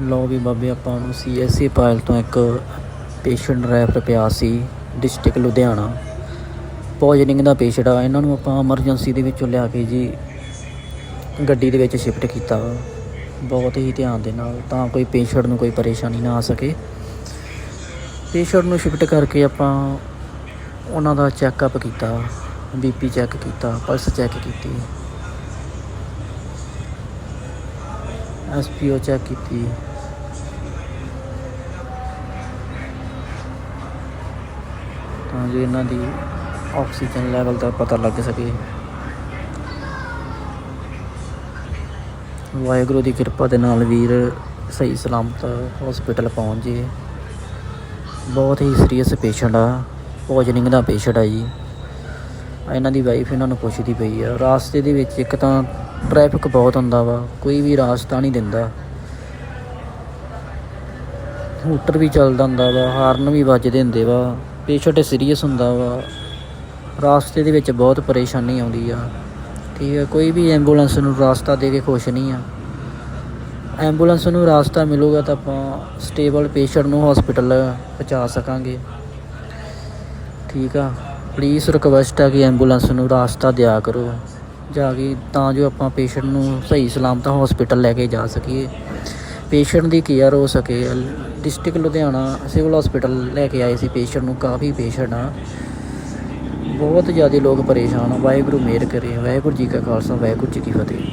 ਲਓ ਵੀ ਬਾਬੇ, ਆਪਾਂ ਨੂੰ ਸੀਐਸਸੀ ਪਾਇਲ ਤੋਂ ਇੱਕ ਪੇਸ਼ੈਂਟ ਰੈਫਰ ਪਿਆ ਸੀ ਡਿਸਟ੍ਰਿਕਟ ਲੁਧਿਆਣਾ। ਪੋਜਨਿੰਗ ਦਾ ਪੇਸ਼ੈਂਟ ਆ, ਇਹਨਾਂ ਨੂੰ ਆਪਾਂ ਐਮਰਜੈਂਸੀ ਦੇ ਵਿੱਚੋਂ ਲਿਆ ਕੇ ਜੀ ਗੱਡੀ ਦੇ ਵਿੱਚ ਸ਼ਿਫਟ ਕੀਤਾ। ਵਾ। ਬਹੁਤ ਹੀ ਧਿਆਨ ਦੇ ਨਾਲ, ਤਾਂ ਕੋਈ ਪੇਸ਼ੈਂਟ ਨੂੰ ਕੋਈ ਪਰੇਸ਼ਾਨੀ ਨਾ ਆ ਸਕੇ। ਪੇਸ਼ੈਂਟ ਨੂੰ ਸ਼ਿਫਟ ਕਰਕੇ ਆਪਾਂ ਉਹਨਾਂ ਦਾ ਚੈੱਕਅਪ ਕੀਤਾ ਬੀਪੀ ਚੈੱਕ ਕੀਤਾ ਪਲਸ ਚੈੱਕ ਕੀਤੀ। ਐਸਪੀਓ ਚੈੱਕ ਕੀਤੀ। ਤਾਂ ਜੋ ਇਹਨਾਂ ਦੀ ਆਕਸੀਜਨ ਲੈਵਲ ਦਾ ਪਤਾ ਲੱਗ ਸਕੇ। ਵਾਹਿਗੁਰੂ ਦੀ ਕਿਰਪਾ ਦੇ ਨਾਲ ਵੀਰ ਸਹੀ ਸਲਾਮਤ ਹਸਪੀਟਲ ਪਹੁੰਚ ਜੇ। ਬਹੁਤ ਹੀ ਸੀਰੀਅਸ ਪੇਸ਼ੈਂਟ ਆ। ਪੋਜਨਿੰਗ ਦਾ ਪੇਸ਼ੈਂਟ ਆ ਜੀ। ਇਹਨਾਂ ਦੀ ਵਾਈਫ ਇਹਨਾਂ ਨੂੰ ਪੁੱਛਦੀ ਪਈ ਆ। ਰਾਸਤੇ ਦੇ ਵਿੱਚ ਇੱਕ ਤਾਂ ਟ੍ਰੈਫਿਕ ਬਹੁਤ ਹੁੰਦਾ ਵਾ, ਕੋਈ ਵੀ ਰਾਸਤਾ ਨਹੀਂ ਦਿੰਦਾ। ਹੂਟਰ ਵੀ ਚੱਲਦਾ ਹੁੰਦਾ ਵਾ, ਹਾਰਨ ਵੀ ਵੱਜਦੇ ਹੁੰਦੇ ਵਾ, ਪੇਸ਼ੈਂਟ ਸੀਰੀਅਸ ਹੁੰਦਾ ਵਾ। ਰਾਸਤੇ ਦੇ ਵਿੱਚ ਬਹੁਤ ਪਰੇਸ਼ਾਨੀ ਆਉਂਦੀ ਆ। ਠੀਕ ਹੈ ਕੋਈ ਵੀ ਐਂਬੂਲੈਂਸ ਨੂੰ ਰਾਸਤਾ ਦੇ ਕੇ ਖੁਸ਼ ਨਹੀਂ ਆ। ਐਂਬੂਲੈਂਸ ਨੂੰ ਰਾਸਤਾ ਮਿਲੂਗਾ ਤਾਂ ਆਪਾਂ ਸਟੇਬਲ ਪੇਸ਼ੈਂਟ ਨੂੰ ਹਸਪੀਟਲ ਪਹੁੰਚਾ ਸਕਾਂਗੇ। ਠੀਕ ਆ ਪਲੀਜ਼ ਰਿਕਵੈਸਟ ਆ ਕਿ ਐਂਬੂਲੈਂਸ ਨੂੰ ਰਾਸਤਾ ਦਿਆ ਕਰੋ। ਜਾ ਕੇ ਤਾਂ ਜੋ ਆਪਾਂ ਪੇਸ਼ੈਂਟ ਨੂੰ ਸਹੀ ਸਲਾਮਤ ਹਸਪੀਟਲ ਲੈ ਕੇ ਜਾ ਸਕੀਏ। ਪੇਸ਼ੈਂਟ ਦੀ ਕੇਅਰ ਹੋ ਸਕੇ। ਡਿਸਟ੍ਰਿਕਟ ਲੁਧਿਆਣਾ ਸਿਵਲ ਹਸਪੀਟਲ ਲੈ ਕੇ ਆਏ ਸੀ ਪੇਸ਼ੈਂਟ ਨੂੰ, ਕਾਫੀ ਪੇਸ਼ੈਂਟ ਆ। ਬਹੁਤ ਜ਼ਿਆਦਾ ਲੋਕ ਪਰੇਸ਼ਾਨ ਆ। ਵਾਹਿਗੁਰੂ ਮਿਹਰ ਕਰੇ। ਵਾਹਿਗੁਰੂ ਜੀ ਕਾ ਖਾਲਸਾ, ਵਾਹਿਗੁਰੂ ਜੀ ਕੀ ਫਤਿਹ।